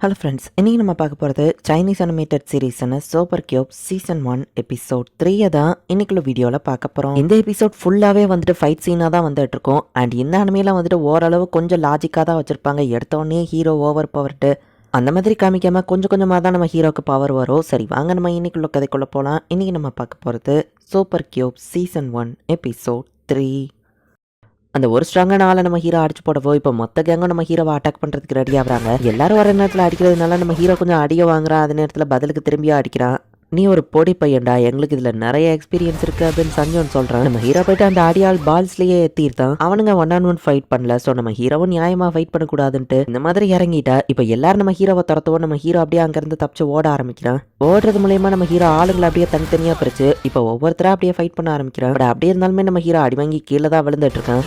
Hello friends இன்னைக்கு நம்ம பார்க்க போகிறது Chinese animated சீரீஸான super cube season one episode த்ரீயை தான் இன்னைக்குள்ள வீடியோவில் பார்க்க போகிறோம் இந்த எபிசோட் ஃபுல்லாகவே வந்துட்டு ஃபைட் சீனாக தான் வந்துட்டு இருக்கும். அண்ட் இந்த அனிமையில் வந்துட்டு ஓரளவு கொஞ்சம் லாஜிக்காக தான் வச்சுருப்பாங்க. எடுத்தோடனே ஹீரோ ஓவர் பவர்ட்டு அந்த மாதிரி காமிக்காமல் கொஞ்சம் கொஞ்சமாக தான் நம்ம ஹீரோக்கு பவர் வரும். சரி வாங்க நம்ம இன்னைக்குள்ள கதைக்குள்ளே போகலாம் இன்றைக்கி நம்ம பார்க்க போகிறது super cube season one episode three அந்த ஒரு ஸ்ட்ராங்கான ஆளை நம்ம ஹீரோ அடிச்சு போடவோ இப்போ மொத்த கேங்கும் நம்ம ஹீரோவை அட்டாக் பண்ணுறதுக்கு ரெடி ஆகிறாங்க. எல்லாரும் வர நேரத்தில் அடிக்கிறதுனால நம்ம ஹீரோ கொஞ்சம் அடிய வாங்குறான். அந்த நேரத்தில் பதிலுக்கு திரும்பியும் அடிக்கிறான். நீ ஒரு பொடி பையன்டா. எங்களுக்கு இதில் நிறைய எக்ஸ்பீரியன்ஸ் இருக்கு அப்படின்னு சஞ்சோன் சொல்கிறான் நம்ம ஹீரோ போயிட்டு அந்த அடியால் பால்ஸ்லேயே ஏற்றிருந்தான் அவனுங்க ஒன் ஆன் ஒன் ஃபைட் பண்ணல. ஸோ நம்ம ஹீரோவும் நியாயமாக ஃபைட் பண்ணக்கூடாதுன்ட்டு இந்த மாதிரி இறங்கிட்டா. இப்போ எல்லாரும் நம்ம ஹீரோவை துரத்துவோம். நம்ம ஹீரோ அப்படியே அங்கேருந்து தப்பிச்சு ஓட ஆரம்பிக்கிறான். ஓடுறது மூலயமா நம்ம ஹீரோ ஆளுங்களை அப்படியே தனித்தனியாக பிரிச்சு இப்போ ஒவ்வொருத்தரா அப்படியே ஃபைட் பண்ண ஆரம்பிக்கிறான். பட் அப்படியே இருந்தாலுமே நம்ம ஹீரோ அடி வாங்கி கீழே தான் விழுந்துட்டு இருக்கான்.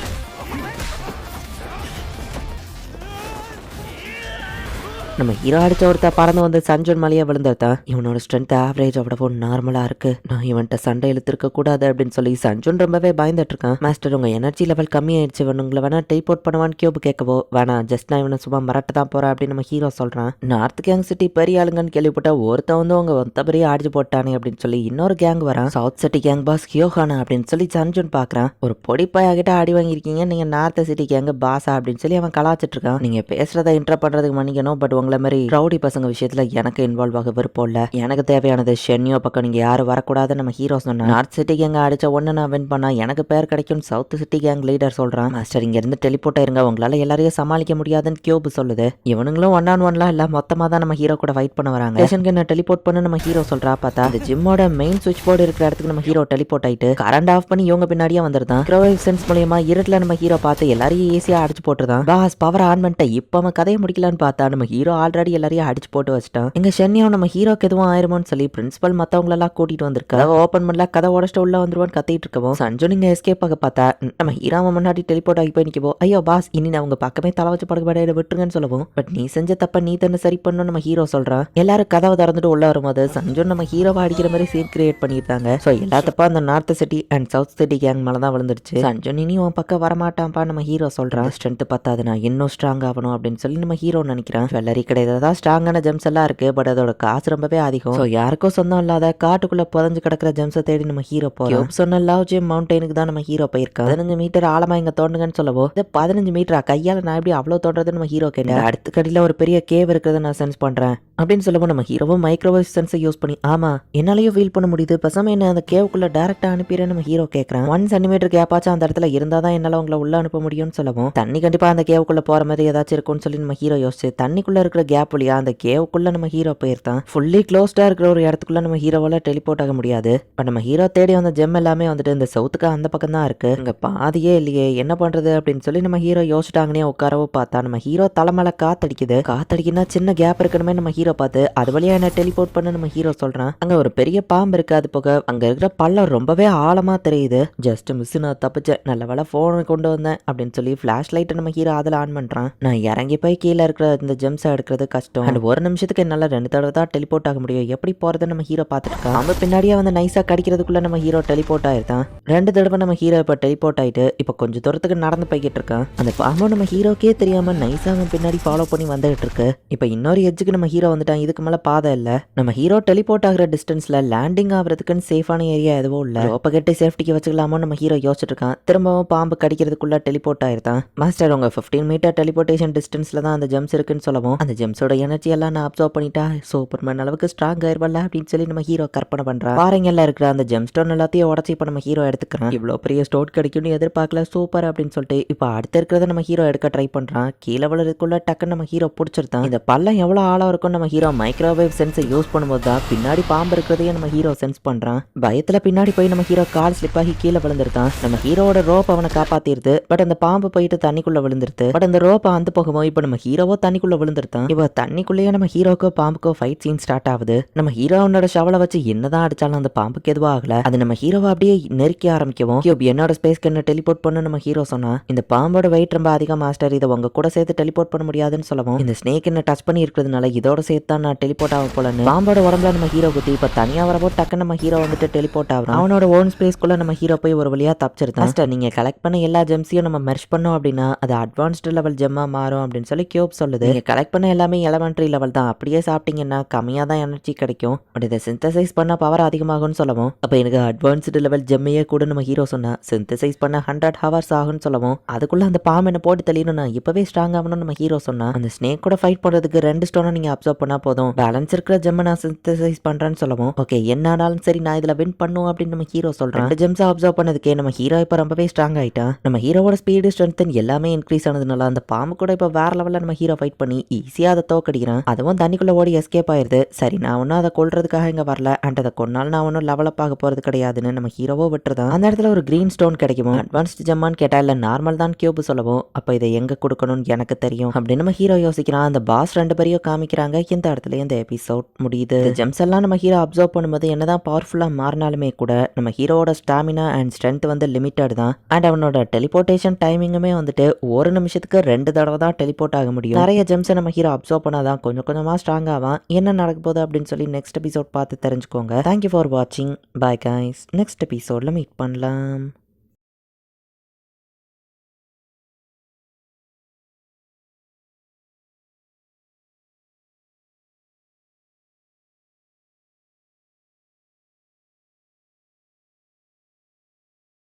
நம்ம ஹீரோ அடிச்ச ஒருத்த பறந்து வந்து சஞ்சன் மலையா விழுந்ததான் இவனோட ஸ்ட்ரென்த் ஆவரேஜ் அவ்வளவோ நார்மலா இருக்கு. நான் இவன்கிட்ட சண்டை இழுத்துருக்க கூடாது அப்படின்னு சொல்லி சஞ்சன் ரொம்பவே பயந்துட்டு இருக்கான். மாஸ்டர் உங்க எனர்ஜி லெவல் கம்மி ஆயிடுச்சு உங்களை வேணா அவுட் பண்ணுவான்னு கியூப் கேட்கவோ? வேணாம் ஜஸ்ட் நான் இவனை சும்மா மிரட்ட தான் போறேன் அப்படின்னு நம்ம ஹீரோ சொல்றான். நார்த் கேங் சிட்டி பெரிய ஆளுங்கன்னு கேள்விப்பட்டா ஒருத்தன் வந்து உங்க ஒத்த பெரிய அடிச்சு போட்டானே அப்படின்னு சொல்லி இன்னொரு கேங் வரான். சவுத் சிட்டி கேங் பாஸ் கியோஹானா அப்படின்னு சொல்லி சஞ்சன் பாக்குறான். ஒரு பொடி கிட்ட அடி வாங்கியிருக்கீங்க. நீங்க நார்த் சிட்டி கேங் பாஸா அப்படின்னு சொல்லி அவன் கலாச்சிட்டு இருக்கான். நீங்க பேசுறத இன்டர் பண்றதுக்கு மன்னிக்கணும். பட் உங்களை மாதிரி ரவுடி பசங்க விஷயத்துல எனக்கு இன்வால்வ் ஆக விருப்பம் இல்ல. எனக்கு தேவையானது ஷென்யோ பக்கம். நீங்க யாரும் வரக்கூடாது நம்ம ஹீரோ சொன்னா நார்த் சிட்டி கேங்க அடிச்ச ஒன்னு நான் வின் பண்ணா எனக்கு பேர் கிடைக்கும். சவுத் சிட்டி கேங் லீடர் சொல்றான். மாஸ்டர் இங்க இருந்து டெலிபோர்ட் ஆயிருங்க. உங்களால எல்லாரையும் சமாளிக்க முடியாதுன்னு கியூப் சொல்லுது. இவனுங்களும் ஒன் ஆன் ஒன்லாம் இல்ல மொத்தமா தான் நம்ம ஹீரோ கூட ஃபைட் பண்ண வராங்க. ஸ்டேஷனுக்கு என்ன டெலிபோர்ட் பண்ண நம்ம ஹீரோ சொல்றா பார்த்தா. அந்த ஜிம்மோட மெயின் சுவிட்ச் போர்டு இருக்கிற இடத்துக்கு நம்ம ஹீரோ டெலிபோர்ட் ஆயிட்டு கரண்ட் ஆஃப் பண்ணி இவங்க பின்னாடியே வந்துருதான் க்ரோவேவ் சென்ஸ் மூலியமா இருட்டுல நம்ம ஹீரோ பார்த்து எல்லாரையும் ஈஸியா அடிச்சு போட்டுருதான் பாஸ் பவர் ஆன் பண்ணிட்ட இப்போ அவன் கதையை முடிக்கலான்னு பார்த்தா நம்ம ஹீரோ ஆல்ரெடி எல்லாரையும் அடிச்சு போட்டு வச்சிட்டான். எங்க ஷென்னியோ நம்ம ஹீரோக்கு எதுவும் ஆயிருமோன்னு சொல்லி பிரின்சிபல் மத்தவங்களெல்லாம் கூட்டிட்டு வந்திருக்கா. ஓப்பன் பண்ணல கதை உடச்சிட்டு உள்ள வந்துருவான்னு கத்திட்டு இருக்கவும் சஞ்சு நீங்க எஸ்கேப் ஆக பார்த்தா நம்ம ஹீராவை முன்னாடி டெலிபோர்ட் ஆகி போய் நிக்கவோ. ஐயோ பாஸ் இனி நான் உங்க பக்கமே தலை வச்சு படுக்க விட்டுருங்கன்னு சொல்லவும். பட் நீ செஞ்ச தப்ப நீ தானே சரி பண்ணணும் நம்ம ஹீரோ சொல்றான் எல்லாரும் கதவை திறந்துட்டு உள்ள வரும்போது சஞ்சு நம்ம ஹீரோவை அடிக்கிற மாதிரி சீன் கிரியேட் பண்ணியிருந்தாங்க ஸோ எல்லா தப்பா அந்த north city and south city gang மேல தான் விழுந்துருச்சு. சஞ்சு இனி உன் பக்கம் வரமாட்டான்ப்பா நம்ம ஹீரோ சொல்றான் ஸ்ட்ரென்த் பத்தாது நான் இன்னும் ஸ்ட்ராங் ஆகணும் அப்படின்னு சொல்லி நம்ம ஹீரோ நினைக்கிறேன். ஜுவல்லரி கிடையாது. தான் ஸ்ட்ராங்கான ஜெம்ஸ் எல்லாம் இருக்கு பட் அதோட காசு ரொம்பவே அதிகம். ஸோ யாருக்கும் சொந்தம் இல்லாத காட்டுக்குள்ள புதஞ்சு கிடக்கிற ஜெம்ஸை தேடி நம்ம ஹீரோ போறோம். சொன்ன லவ் ஜெம் மவுண்டனுக்கு தான் நம்ம ஹீரோ போயிருக்கோம். பதினஞ்சு மீட்டர் ஆழமா இங்க தோண்டுங்கன்னு சொல்லவோ இது பதினஞ்சு மீட்டரா கையால நான் எப்படி அவ்வளவு தோன்றதுன்னு நம்ம ஹீரோ கேட்டேன் அடுத்த கடியில ஒரு பெரிய கேவ் இருக்கிறத நான் சென்ஸ் பண்றேன். அப்படின்னு சொல்லவும் நம்ம ஹீரோவும் மைக்ரோவேவ் சென்ஸை யூஸ் பண்ணி ஆமா என்னாலயும் ஃபீல் பண்ண முடியுது. பசங்க என்ன அந்த கேவுக்குள்ள டேரக்டா அனுப்பிடுறேன் நம்ம ஹீரோ கேட்கறான் ஒன் சென்டிமீட்டர் கேப்பாச்சும் அந்த இடத்துல இருந்தா தான் என்னால உங்களை உள்ள அனுப்ப முடியும்னு சொல்லவும் தண்ணி கண்டிப்பா அந்த கேவுக்குள்ள போற மாதிரி ஏதாச்சும் இருக்கும்னு சொல்லி நம்ம ஹீரோ யோசிச்சு தண்ணிக்குள்ள இருக்கிற கேப் வழியா அந்த கேவுக்குள்ள நம்ம ஹீரோ போயிருந்தான் ஃபுல்லி க்ளோஸ்டா இருக்கிற ஒரு இடத்துக்குள்ள நம்ம ஹீரோவால டெலிபோர்ட் ஆக முடியாது. பட் நம்ம ஹீரோ தேடி வந்த ஜெம் எல்லாமே வந்துட்டு இந்த சவுத்துக்கு அந்த பக்கம் தான் இருக்கு. இங்க பாதியே இல்லையே என்ன பண்றது அப்படின்னு சொல்லி நம்ம ஹீரோ யோசிச்சிட்டாங்கன்னே உட்காரவோ பார்த்தா நம்ம ஹீரோ தலைமையில காத்தடிக்குது. காத்தடிக்குன்னா சின்ன கேப் இருக்கணுமே நம்ம ஹீரோ பார்த்து. அது வழியா என்ன டெலிபோர்ட் பண்ண நம்ம ஹீரோ சொல்றான். அங்க ஒரு பெரிய பாம்பு இருக்கு அது போக அங்க இருக்கிற பள்ளம் ரொம்பவே ஆழமா தெரியுது. ஜஸ்ட் மிஸ் நான் தப்பிச்சேன். நல்ல வேலை போனை கொண்டு வந்தேன் அப்படின்னு சொல்லி ஃபிளாஷ் லைட்டை நம்ம ஹீரோ அதில் ஆன் பண்றான். நான் இறங்கி போய் கீழே இருக்கிற இந்த ஜெம்ஸை எடுக்கிறது கஷ்டம். அண்ட் ஒரு நிமிஷத்துக்கு என்னால ரெண்டு தடவை தான் டெலிபோர்ட் ஆக முடியும். எப்படி போறதுன்னு நம்ம ஹீரோ பார்த்துட்டு இருக்கான் அவன் பின்னாடியே வந்து நைஸா கடிக்கிறதுக்குள்ள நம்ம ஹீரோ டெலிபோர்ட் ஆயிருந்தான் ரெண்டு தடவை நம்ம ஹீரோ இப்போ டெலிபோர்ட் ஆயிட்டு இப்போ கொஞ்சம் தூரத்துக்கு நடந்து போய்கிட்டு இருக்கான் அந்த பாம்பு நம்ம ஹீரோக்கே தெரியாம நைஸா அவன் பின்னாடி ஃபாலோ பண்ணி வந்துகிட்டு இருக்கு. இப்போ இன்னொரு எட்ஜுக்கு நம்ம ஹீரோ வந்துட்டான். இதுக்கு மேல பாதை இல்ல. நம்ம ஹீரோ டெலிபோர்ட் ஆகிற டிஸ்டன்ஸ்ல லேண்டிங் ஆகுறதுக்குன்னு சேஃபான ஏரியா எதுவும் இல்ல. ரோப்ப கட்டி சேஃப்டிக்கு வச்சுக்கலாமோ நம்ம ஹீரோ யோசிச்சுட்டு இருக்கான். திரும்பவும் பாம்பு கடிக்கிறதுக்குள்ள டெலிபோர்ட் ஆயிருந்தான் மாஸ்டர் உங்க 15 மீட்டர் டெலிபோர்டேஷன் டிஸ்டன்ஸ்ல தான் அந்த ஜெம்ஸ் இருக்குன்னு சொல்லவும். அந்த ஜெம்ஸோட எனர்ஜி எல்லாம் நான் அப்சர்வ் பண்ணிட்டா சூப்பர்மேன் அளவுக்கு ஸ்ட்ராங் ஆயிருவல்ல அப்படின்னு சொல்லி நம்ம ஹீரோ கற்பனை பண்ணுறான் பாறைங்கல்ல இருக்கிற அந்த ஜெம் ஸ்டோன் எல்லாத்தையும் உடச்சி இப்போ நம்ம ஹீரோ எடுத்துக்கிறான் இவ்வளோ பெரிய ஸ்டோன் கிடைக்கும்னு எதிர்பார்க்கல சூப்பர் அப்படின்னு சொல்லிட்டு இப்போ அடுத்து இருக்கிறத நம்ம ஹீரோ எடுக்க ட்ரை பண்றான். கீழே விழுறதுக்குள்ள டக்குன்னு நம்ம ஹீரோ பிடிச்சிருந்தான் இந்த பள்ளம் எவ்வளோ ஆழம் இருக்கும் நம்ம ஹீரோ மைக்ரோவேவ் சென்ஸை யூஸ் பண்ணும்போது தான் பின்னாடி பாம்பு இருக்கிறதையும் நம்ம ஹீரோ சென்ஸ் பண்றான். பயத்துல பின்னாடி போய் நம்ம ஹீரோ கால் ஸ்லிப் ஆகி கீழே விழுந்திருந்தான் நம்ம ஹீரோவோட ரோப் அவனை காப்பாத்திருது. பட் அந்த பாம்பு போயிட்டு தண்ணிக்குள்ள விழுந்துருது. பட் அந்த ரோப் வந்து போகும்போது இப்போ நம்ம ஹீரோவோ தண்ணிக்குள்ள விழுந்திருந்தான் இப்போ தண்ணிக்குள்ளேயே நம்ம ஹீரோக்கோ பாம்புக்கோ ஃபைட் சீன் ஸ்டார்ட் ஆகுது. நம்ம ஹீரோனோட ஷவலை வச்சு என்னதான் அடிச்சாலும் அந்த பாம்புக்கு எதுவும் ஆகல. அது நம்ம ஹீரோவை அப்படியே நெருக்கி ஆரம்பிக்கவும் கியூப் என்னோட ஸ்பேஸ்க்கு என்ன டெலிபோர்ட் பண்ணு நம்ம ஹீரோ சொன்னா? இந்த பாம்போட வெயிட் ரொம்ப அதிகம் மாஸ்டர் இதை உங்க கூட சேர்த்து டெலிபோர்ட் பண்ண முடியாதுன்னு சொல்லவும் இந்த ஸ்னேக் என்ன டச் பண்ணி இருக்கிறதுனால இதோட சேர்த்து தான் நான் டெலிபோர்ட் ஆக போலன்னு பாம்போட உடம்புல நம்ம ஹீரோ குத்தி இப்ப தனியா வரப்போ டக்கு நம்ம ஹீரோ வந்துட்டு டெலிபோர்ட் ஆகும் அவனோட ஓன் ஸ்பேஸ்க்குள்ள நம்ம ஹீரோ போய் ஒரு வழியா தப்பிச்சிருந்தான் மாஸ்டர் நீங்க கலெக்ட் பண்ண எல்லா ஜெம்ஸையும் நம்ம மெர்ஷ் பண்ணோம் அப்படின்னா அது அட்வான்ஸ்டு லெவல் ஜெம்மா மாறும் அப்படின்னு சொல்லி கியூப் சொல்லுது. நீங்க கலெக்ட் பண்ண எல்லாமே எலமெண்ட்ரி லெவல் தான். அப்படியே சாப்பிட்டீங்கன்னா கம்மியாக தான் எனர்ஜி கிடைக்கும். பட் இதை சிந்தசைஸ் பண்ண பவர் அதிகமாகும்னு சொல்லவும். அப்போ எனக்கு அட்வான்ஸ்டு லெவல் ஜெம்மையே கூட நம்ம ஹீரோ சொன்னா சிந்தசைஸ் பண்ண ஹண்ட்ரட் ஹவர்ஸ் ஆகும்னு சொல்லவும். அதுக்குள்ள அந்த பாம்பு என்ன போட்டு தெளியணும்னா இப்போவே இப்பவே ஸ்ட்ராங் ஆகணும்னு நம்ம ஹீரோ சொன்னா அந்த ஸ்னேக் கூட ஃபைட் பண்ணுறதுக்கு ரெண்டு ஸ்டோனை நீங்க அப்சர்வ் பண்ணா போதும். பேலன்ஸ் இருக்கிற ஜெம்மை நான் சிந்தசைஸ் பண்றேன்னு சொல்லவும். ஓகே என்னானாலும் சரி நான் இதுல வின் பண்ணும் அப்படின்னு நம்ம ஹீரோ சொல்றேன். ரெண்டு ஜெம்ஸ் அப்சர்வ் பண்ணதுக்கே நம்ம ஹீரோ இப்போ ரொம்பவே ஸ்ட்ராங் ஆயிட்டான் நம்ம ஹீரோவோட ஸ்பீடு ஸ்ட்ரென்த் எல்லாமே இன்க்ரீஸ் ஆனதுனால அந்த பாம்பு கூட இப்போ வேற லெவலில் நம்ம ஹீரோ ஃபைட் பண்ணி ஈஸியா அதை தோக்கடிக்கிறேன் அதுவும் தண்ணிக்குள்ள ஓடி எஸ்கேப் ஆயிருது. சரி நான் ஒன்றும் அதை கொள்றதுக்காக இங்க வரல. அண்ட் அதை கொன்னால் நான் ஒன்றும் லெவலப் ஆக போறது கிடையாதுன்னு நம்ம ஹீரோவோ விட்டுருதான் அந்த இடத்துல ஒரு கிரீன் ஸ்டோன் கிடைக்குமா? அட்வான்ஸ்டு ஜம்மான்னு கேட்டா இல்லை நார்மல் தான் கியூப் சொல்லவும். அப்போ இதை எங்க கொடுக்கணும்னு எனக்கு தெரியும். அப்படின்னு நம்ம ஹீரோ யோசிக்கிறான். அந்த பாஸ் ரெண்டு பேரையும் காமிக்கிறாங்க. இந்த இடத்துல இந்த எபிசோட் முடியுது. ஜெம்ஸ் எல்லாம் நம்ம ஹீரோ அப்சர்வ் பண்ணும்போது என்னதான் பவர்ஃபுல்லா மாறினாலுமே கூட நம்ம ஹீரோவோட ஸ்டாமினா அண்ட் ஸ்ட்ரென்த் வந்து லிமிட்டட் தான். அண்ட் அவனோட டெலிபோர்டேஷன் டைமிங்குமே வந்துட்டு ஒரு நிமிஷத்துக்கு ரெண்டு தடவை தான் டெலிபோர்ட் ஆக முடியும். நிறைய ஜெம்ஸை நம்ம ஹீரோ அப்சர்வ் பண்ணாதான் கொஞ்சம் கொஞ்சமா ஸ்ட்ராங் ஆவான். என்ன நடக்க போகுது அப்படின்னு சொல்லி நெக்ஸ்ட் எபிசோட் பார்த்து தெரிஞ்சுக்கோங்க. தேங்க்யூ ஃபார் வாட்சிங் பாய் கைஸ் நெக்ஸ்ட் எபிசோடில் மீட் பண்ணலாம்.